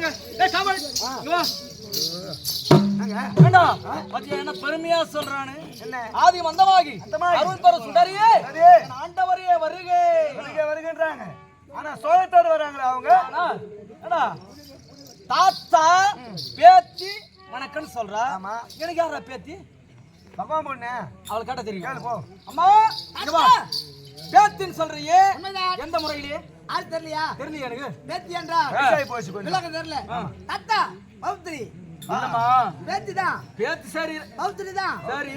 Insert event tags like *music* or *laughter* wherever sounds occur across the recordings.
டேய் சாப்பாடு இங்க வா. ஏண்டா? பாத்தியா என்ன பெருமையா சொல்றானு? என்ன? ஆதி மந்தமாகி. அருள் பெற சுடரியே. சரி. என் ஆண்டவரே வருகே. வருக வருகின்றாங்க. ஆனா சோழத்தோடு வராங்களா அவங்க? ஆனா, தாத்தா பேத்தி வணக்கம்னு சொல்றா. ஆமா. எனக்கு யாரா பேத்தி? பகவான் பொண்ணு. அவளுக்கு கேட்ட தெரியும். போ. அம்மா பேத்தின்னு உண்மைதான். எந்த முறையிலே? ஆள் தெரியலையா? தெரியல எனக்கு. பேத்தி வயசாகி போச்சு விளக்கம் தெரியல. தத்தா பௌத்திரி. பேத்தி சரி. பௌத்திரி தான் சரி.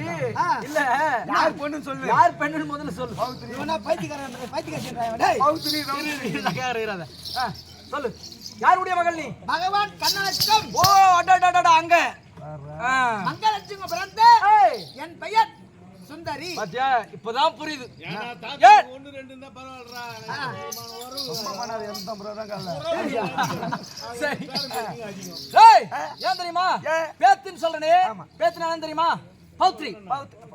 இல்ல. யார் பொண்ணுன்னு சொல்லு. யார் பெண்ணுன்னு முதல்ல சொல்லு. இவனா பைத்தியக்காரன் பைத்தியக்காரன். டேய். பௌத்திரி இராத. ஆ, சொல்லு. யாருடைய மகள் நீ? பகவான் கண்ணலட்சம். ஓ அடடடடா அங்க. ஆ. மங்களலட்சுமி பிறந்த என் பெயர் சுந்தரி. பாத்தியா? இப்பதான் புரியுது. தான் காலைல. சரி. ஏய், ஏன் தெரியுமா? பேத்தின்னு சொல்றனே. ஆமா. பேத்தினா என்ன தெரியுமா? பௌத்ரி.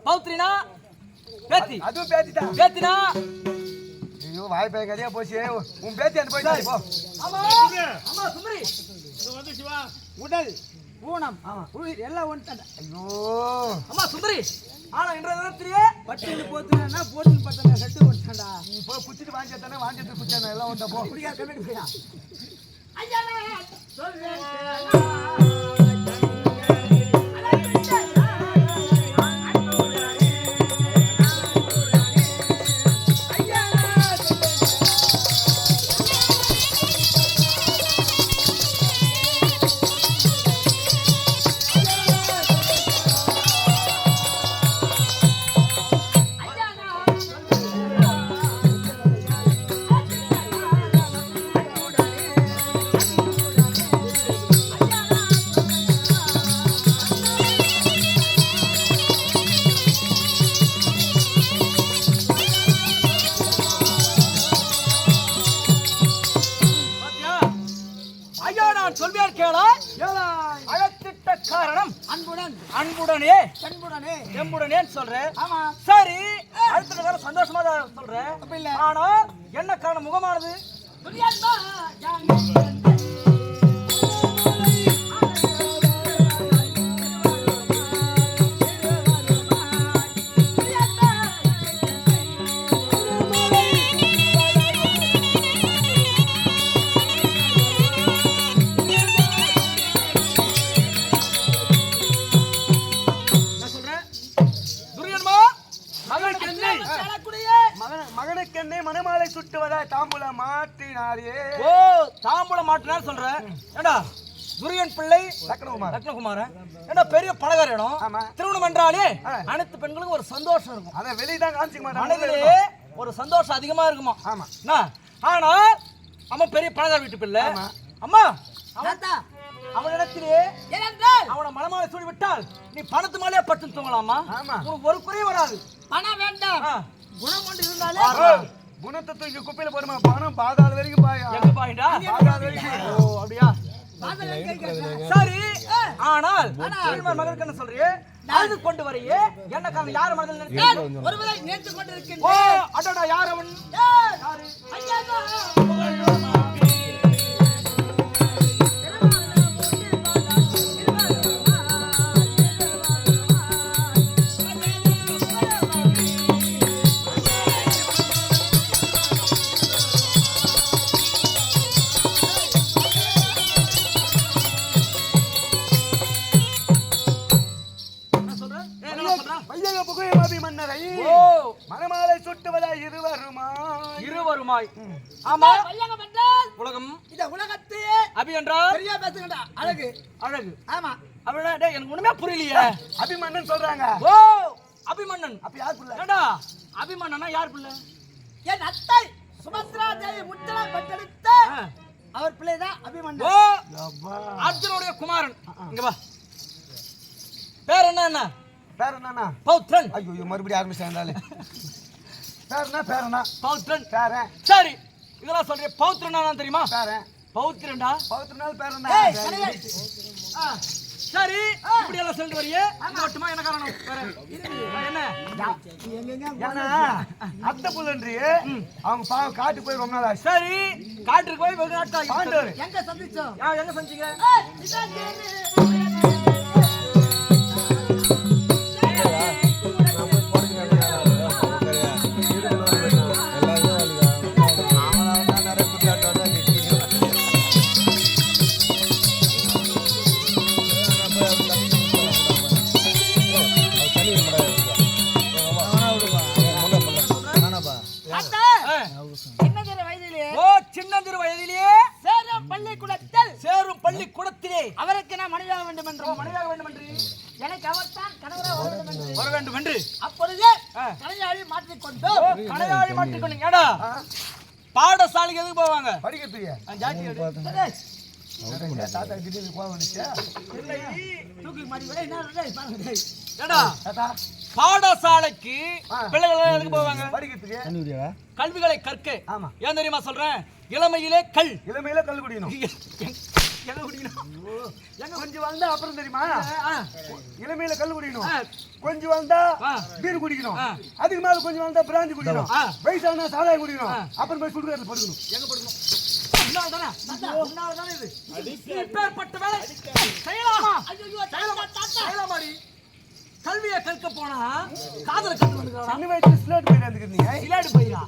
பௌத்ரினா பேத்தி. அதுவும் பேத்திட்டான் பேத்தினா? ஐயோ வாய் பேய் கதையா போச்சு. உன் பேத்தி அந்த போயிட்டு போ. ஆமா. ஆமா சுந்தரி. உடல் ஊனம் உயிர் எல்லாம் ஒன்று ஐயோ. அம்மா சுந்தரி. ஆனா இன்றைய தினத்திலேயே பட்டுன்னு போத்துனா போட்டுன்னு பார்த்தா செட்டு ஒட்டாண்டா நீ போய் குச்சிட்டு வாங்கிட்டானே வாங்கிட்டு குச்சானே எல்லாம் வந்தா போ. கம்மிட்டு போயா சொல்றேன் சரி. அடுத்த வேற சந்தோஷமா தான் சொல்றேன். ஆனா என்ன காரணம்? முகமானது? துரியன் பிள்ளை லக்னகுமார் ரத்னகுமாரன் ஏண்டா பெரிய பழகர் இடம் ஆமா. திருமணம் என்றாலே. அனைத்து பெண்களுக்கும் ஒரு சந்தோஷம் இருக்கும். அதை வெளியதான் காமிச்சிக்க மாட்டாங்க. ஒரு சந்தோஷம் அதிகமா இருக்குமா? ஆமா. என்ன? ஆனா அவன் பெரிய பழகர் வீட்டு பிள்ளை. அம்மா அவனிடத்திலே அவனை மனமாலை சூடி விட்டால் நீ பணத்து மேலே பட்டு தூங்கலாமா? ஆமா. உனக்கு ஒரு குறையும் வராது. பணம் வேண்டாம். குணம் கொண்டு இருந்தாலே. குணத்தை தூக்கி குப்பையில போடுமா? பணம் பாதாள வரைக்கும் பாயா. எங்க பாயிண்டா? பாதாள வரைக்கும் ஓ அப்படியா. சரி ஆனால் மகனுக்கு என்ன சொல்றியே? அழுது கொண்டு வரையே. என்ன காரணம் யார் மனதில்? ஒருவரை நேர்த்து ஓ கொண்டிருக்கின்றேன் அடடா யார் அவன்? யாரு? அபி என்றால்? பெரியா பேசுங்கடா. அழகு. அழகு. ஆமா. அப்படின்னா டேய் எனக்கு ஒண்ணுமே புரியலையே. அபிமன்னன் சொல்றாங்க. ஓ அபிமன்னன். அப்ப யார் புள்ள? ஏண்டா அபிமன்னனா யார் பிள்ளை? என் அத்தை சுமத்ரா தேவி முத்தலா பெற்றெடுத்த. அவர் பிள்ளைதான் ஓ அபிமன்னன் அப்பா அர்ஜுனுடைய குமாரன். இங்க வா. பேர் என்ன என்ன பேர் என்னண்ணா? பௌத்ரன். ஐயோ மறுபடியும் ஆரம்பிச்சாண்டாலே பேர் என்ன பேர் என்ன? பௌத்ரன். பேரன். சரி இதெல்லாம் சொல்றேன் பௌத்ரன் தெரியுமா? பேரன். பௌத்ரன்டா பௌத்திர நாள் பேர் ஏய், என்ன கிடையாது. ஆ, சரி. இப்படி எல்லாம் சொல்லிட்டு வரியே? மட்டுமா என்ன காரணம்? வேற என்ன? ஏன்னா அத்தை புள்ளன்றி அவங்க பாவம் காட்டு போய் ரொம்ப நாள் சரி. காட்டுக்கு போய் வெகு நாட்கள். எங்க சந்திச்சோம்? எங்க செஞ்சீங்க சின்னந்திரு வயதிலேயே சேரும் பள்ளிக்கூடத்தில் சேரும் பள்ளி குடத்திலே அவருக்கு நான் மனைவியாக வேண்டும் என்றும் மனைவியாக வேண்டும் என்று. எனக்கு அவர்தான் கணவராக வர வேண்டும் என்று. வர வேண்டும் என்று. அப்பொழுது ஆ. கலைஞாழி மாற்றிக்கொண்டு ஓ கடையாளி மாட்டிக்கொண்டீங்க ஏடா. பாடசாலைக்கு எதுக்கு போவாங்க? படிக்கிறதுக்கு. தாத்தா திடீர்னு கோவம் வந்துச்சு தூக்கி விட. என்ன தாத்தா. பாடசாலைக்கு. பிள்ளைகள் போவாங்க? படிக்கிறதுக்கு கல்விகளை கற்க. ஆமா. ஏன் தெரியுமா சொல்றேன்? இளமையிலே கல். இளமையில கல் குடிக்கணும் எங்க குடிக்கணும்? எங்க கொஞ்சம் வந்தா அப்புறம் தெரியுமா? இளமையில கல் குடிக்கணும். கொஞ்சம் வந்தா. பீர் குடிக்கணும். அதுக்கு மேல கொஞ்சம் வந்தா பிராந்தி குடிக்கணும். வயசானா சாராயம் குடிக்கணும். அப்புறம் போய் சுடுகாட்டில் படுக்கணும். எங்க படுக்கணும்? கல்வியை கற்க போனா காதல கத்து வந்துக்கிறான் சின்ன வயசுல ஸ்லேட் போய் இருந்துக்கிறீங்க விளையாடு போயிடா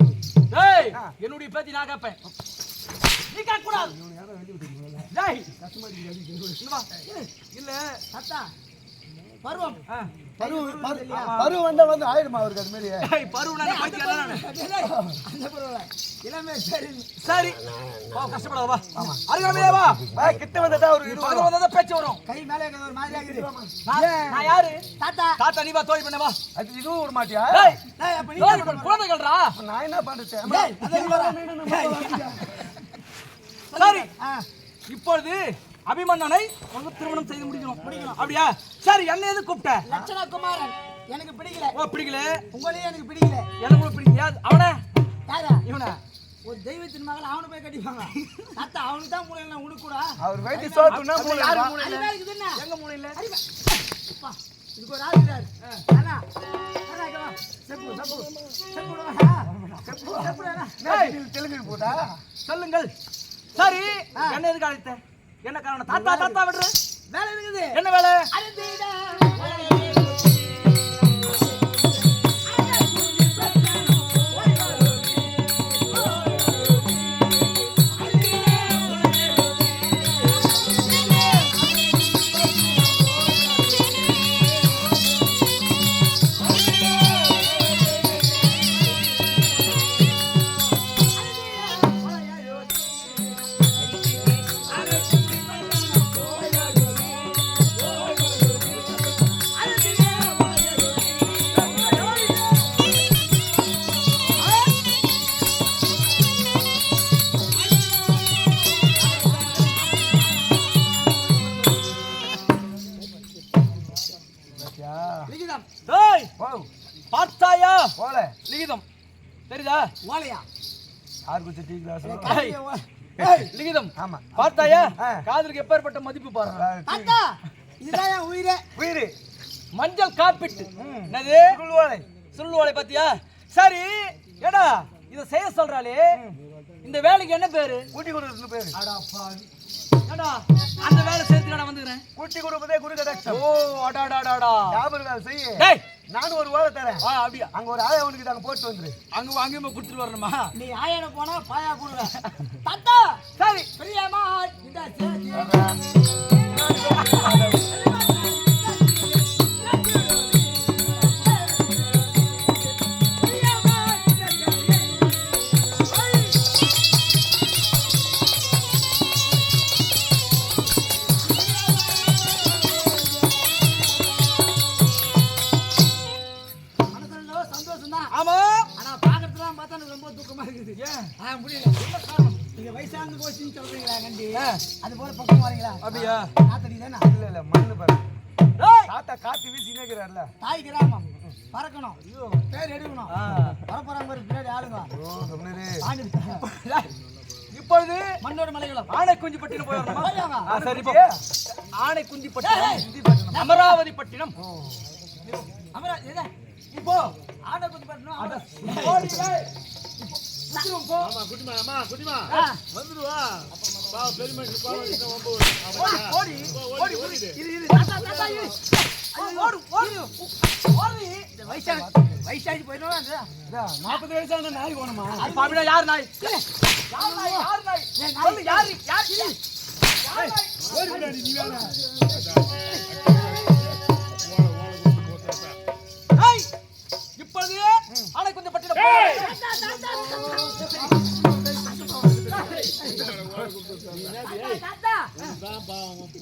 டேய் என்னுடைய பேத்தி நான் கேட்பேன் நீ கேட்க கூடாது. இல்ல தாத்தா, பருவம். பருவம் வந்தா வந்து ஆயிடுமா அவருக்கு அது மாதிரி இளமை சரி சரி வா கஷ்டப்படாத வா அருகாமையே வா வா, கிட்ட வந்தா ஒரு நீ இது பக்கத்துல வந்தா தான் பேச்சு வரும் கை மேலே ஒரு மாதிரி ஆகுது நான் யாரு தாத்தா தாத்தா நீ வா தோழி பண்ண வா அது இதுவும் விட மாட்டியா குழந்தைகள்ரா நான் என்ன பண்றது டேய், அது வர. சரி இப்பொழுது அபிமன்னனை உனக்கு திருமணம் செய்து முடிக்கணும். முடிக்கணும். அப்படியா? சரி என்ன எது கூப்பிட்ட? லட்சண குமாரன் எனக்கு பிடிக்கல. ஓ பிடிக்கல? உங்களையும் எனக்கு பிடிக்கல. எனக்கு கூட பிடிக்கலையா? அவன? யாரா? இவன? ஒரு தெய்வத்தின் மகள் அவனை போய் கட்டிப்பாங்க. தாத்தா அவனுக்கு தான் மூலையில உனக்கு கூட. அவர் வயிற்று சோத்துனா மூணு யாரு இல்ல? அறிவா இருக்குது என்ன? எங்க மூணு இல்ல. அப்பா, இதுக்கு ஒரு ஆள் இருக்காரு. அண்ணா, அண்ணா, இங்க வா. செப்பு, செப்பு, செப்பு விடு, அண்ணா. செப்பு, செப்பு, அண்ணா. என்ன தெலுங்கு போட்டா? சொல்லுங்கள். சரி என்ன எதுக்கு அழைத்த என்ன காரணம்? தாத்தா தாத்தா விடுற வேலை இருக்குது. என்ன வேலை? லிகிதம் ஆமா. பார்த்தாயா? ஆ. காதலுக்கு எப்பேற்பட்ட மதிப்பு பாருங்க இதுதான் உயிரே. உயிர். மஞ்சள் காப்பிட்டு. என்னது? குழுவாலை சொல்லுவாளை பாத்தியா சரி ஏடா இத செய்ய சொல்றாளே. இந்த வேலைக்கு என்ன பேரு? கூட்டி கொடுக்கறது பேரு. அந்த வேலை சேர்த்து நான் வந்துக்கிறேன். கூட்டி கொடுப்பதே குரு கடாட்சம் ஓ அடாடாடாடா ஞாபகம் வேலை செய்ய. டேய். நானும் ஒரு வேலை தரேன். ஆ அப்படியா? அங்க ஒரு ஆயா உனக்கு அங்க போட்டு வந்துரு. அங்க அங்கேயுமே கொடுத்துட்டு வரணுமா? நீ ஆயன போனா பாயா போடுவ *laughs* தாத்தா! சரி. பிரியமா இந்த *laughs* இப்பொழுது மண்ணோட மலைகளும் ஆனை குஞ்சு பட்டின போய் வரணுமா? போயாங்க. ஆ, சரி போ. ஆனைக்குந்தி பட்டினம் அமராவதி பட்டினம் இப்போ ஆட குத்தி பண்ணணும் ஓடி டேய் இப்போ போ. ஆமா குட்டிமா குட்டிமா. வந்துடுவா. ஓடி ஓடி இந்த வயசாகி போயிடும் நாற்பது வயசான நாய் போனமா அப்படின்னா யார் நாய் யார் நாய் யார் நாய் ஏய், யாரு யார் யார் நீ வேணா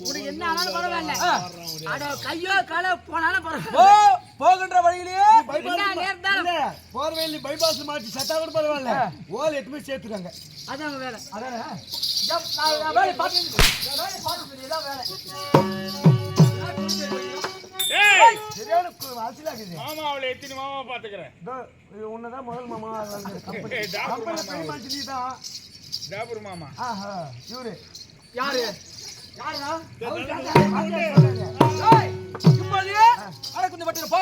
உனக்கு என்ன ஆனாலும் பரவாயில்ல. அட கையோ காலோ போனாலும் ஓ பரவாயில்ல போகின்ற வழியிலேயே. போர்வேலி பைபாஸ் மாட்டி சட்டா கூட பரவாயில்ல. ஓல் எட்டு போய் சேர்த்துருக்காங்க அதான் வேலை. அதானே பார்த்து நான் வேலையை பார்த்து இதான் வேலை. மாமா அவளை எத்தனை மாமா பாத்துக்கிறேன். உன்னதான் முதல் மாமா கம்பெனி மாமா. பெரிய நீ தான் டாபூர் மாமா. ஆஹா இவரு. யாரு? யாருடா ஏய், இப்பொழுது ஆனைக்குந்தி பட்டினம்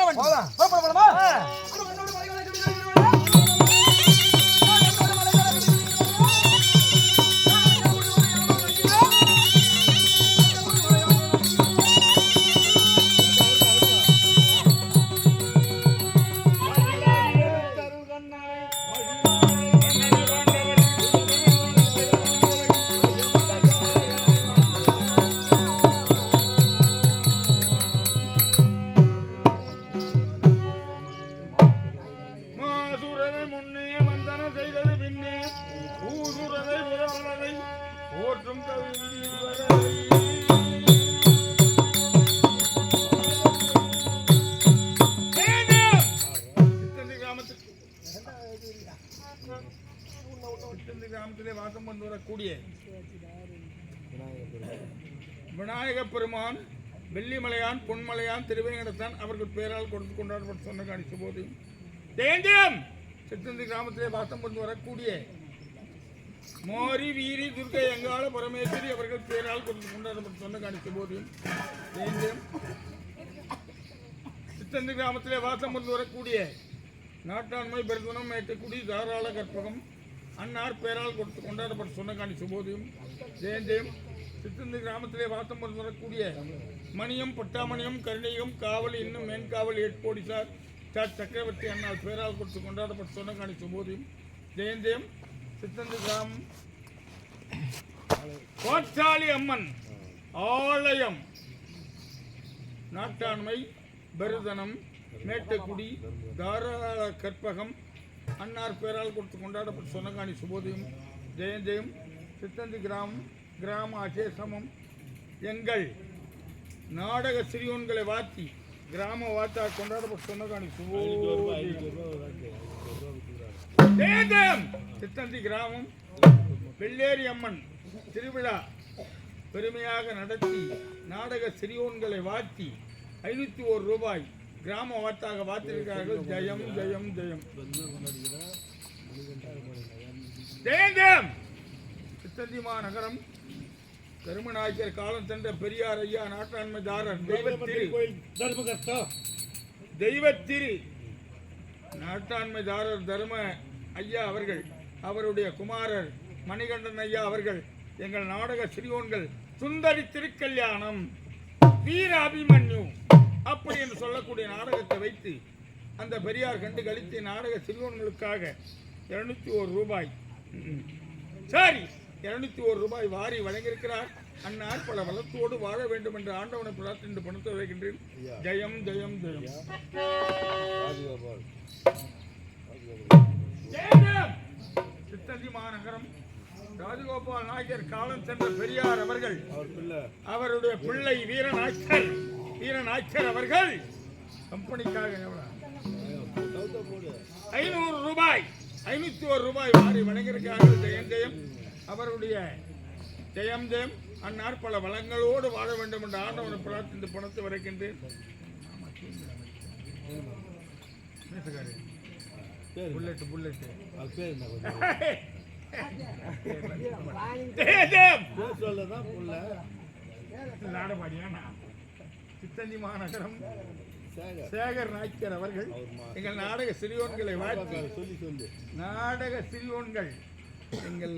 பேரால் அவர்கள் கொடுத்து கொண்டாடப்பட்டு சொன்ன கணிச்ச போது தேஞ்சம்! சித்தந்தி கிராமத்திலே வாசம் கொண்டு வரக்கூடிய மோரி வீரி துர்கை எங்கால பரமேஸ்வரி அவர்கள் பேரால் கொடுத்து கொண்டாடப்பட்டு சொன்ன காணிச்ச போது தேஞ்சம்! சித்தந்தி கிராமத்திலே வாசம் கொண்டு வரக்கூடிய நாட்டாண்மை பெருந்தனம் மேட்டுக்குடி தாராள கற்பகம். அன்னார் பேரால் கொடுத்து கொண்டாடப்பட்டு சொன்ன காணி சுபோதியும் ஜெயந்தேம் சித்தந்தி கிராமத்திலே வாசம் வரக்கூடிய மணியம் பட்டாமணியம் கருணையும் காவல் இன்னும் மேன்காவல் எட் போலீசார் சார் சக்கரவர்த்தி அண்ணால் பேரால் கொடுத்து கொண்டாடப்பட்டு சொன்ன காணி சுபோதியும் ஜெயந்தேம் சித்தந்தி கிராமம். கோச்சாலி அம்மன் ஆலயம். நாட்டாண்மை பருதனம் மேட்டுக்குடி தாராள கற்பகம். அன்னார் பேரால் கொடுத்து கொண்டாடப்பட்ட சொன்னகாணி சுபோதியும் ஜெயந்தயம் சித்தந்தி கிராமம். கிராம அசேசமம் எங்கள் நாடக சிறியோன்களை வாத்தி கிராம வாத்தா கொண்டாடப்பட்ட ஜெயந்தயம் சித்தந்தி கிராமம். வெள்ளேரி அம்மன் திருவிழா பெருமையாக நடத்தி நாடக சிறியோன்களை வாத்தி ஐநூத்தி ஒரு ரூபாய் கிராம வாத்தாக வாத்திருக்கிறார்கள் ஜெயம் ஜெயம் ஜெயம். ஜெயம் சித்தந்திமா நகரம் கருமநாயக்கர் காலம் சென்ற பெரியார் ஐயா நாட்டாண்மைதாரர் தெய்வத்திரு தெய்வத்திரு. நாட்டாண்மைதாரர் தர்ம ஐயா அவர்கள் அவருடைய குமாரர் மணிகண்டன் ஐயா அவர்கள் எங்கள் நாடக சிறியோன்கள் சுந்தரி திருக்கல்யாணம் வீர அபிமன்யு அப்படி என்று சொல்லக்கூடிய நாடகத்தை வைத்து அந்த பெரியார் கண்டு கழித்து நாடக சிறுவன்களுக்காக இருநூத்தி ஒரு ரூபாய். சரி. இருநூத்தி ஒரு ரூபாய் வாரி வழங்கியிருக்கிறார். அந்நாள் பல வளத்தோடு வாழ வேண்டும் என்று ஆண்டவனை பிரார்த்தனை பணத்தை வைக்கின்றேன். ஜெயம் ஜெயம் ஜெயம். சித்தந்தி மாநகரம் ராஜகோபால் நாயக்கர் காலம் சென்ற பெரியார் அவர்கள். அவருடைய பிள்ளை வீரநாயக்கர். வீரநாயக்கர் அவர்கள். கம்பெனிக்காக? ஐநூறு ரூபாய். ஐநூத்தி ஒரு ரூபாய் வாரி வழங்கியிருக்கிறார்கள். ஜெயம் ஜெயம். அவருடைய ஜெயம் ஜெயம் அந்நாள் பல வளங்களோடு வாழ வேண்டும் என்று ஆண்டவனை பிரார்த்தித்து பணத்தை வரைக்கின்றேன். புல்லட் புல்லட் ஜெயம் ஜெயம் நாடபாடியா நான் சித்தந்தி மாநகரம் சேகர். நாய்க்கர் அவர்கள் எங்கள் நாடக சிறியோன்களை வாழ்த்து நாடக சிறியோன்கள் எங்கள்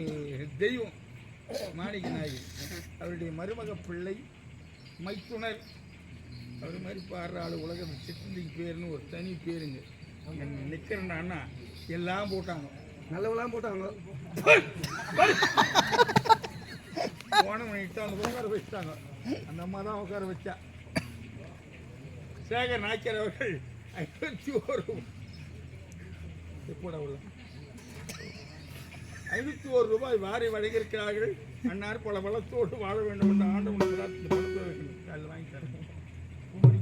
தெய்வம் மாணிக்க நாயகி அவருடைய மருமக பிள்ளை மைத்துனர். அவர் மாதிரி பாடுற ஆள் உலகம். சித்தந்திக்கு பேருன்னு ஒரு தனி பேருங்க. நிற்கிறேன்னா எல்லாம் போட்டாங்க. நல்லவெல்லாம் போட்டாங்க. போன பண்ணிட்டு அந்த உட்கார வச்சுட்டாங்க. அந்த அம்மா தான் உட்கார வச்சா. சேகர் நாய்க்கர் அவர்கள் ஐம்பத்தி ஒரு. எப்போடா உள்ள ஐநூற்றி ஒரு ரூபாய் வாரி வழங்கியிருக்கிறார்கள். அன்னார் பல வளத்தோடு வாழ வேண்டும் என்று பணத்தை வைக்கணும் அதில் வாங்கி தரேன். குமரி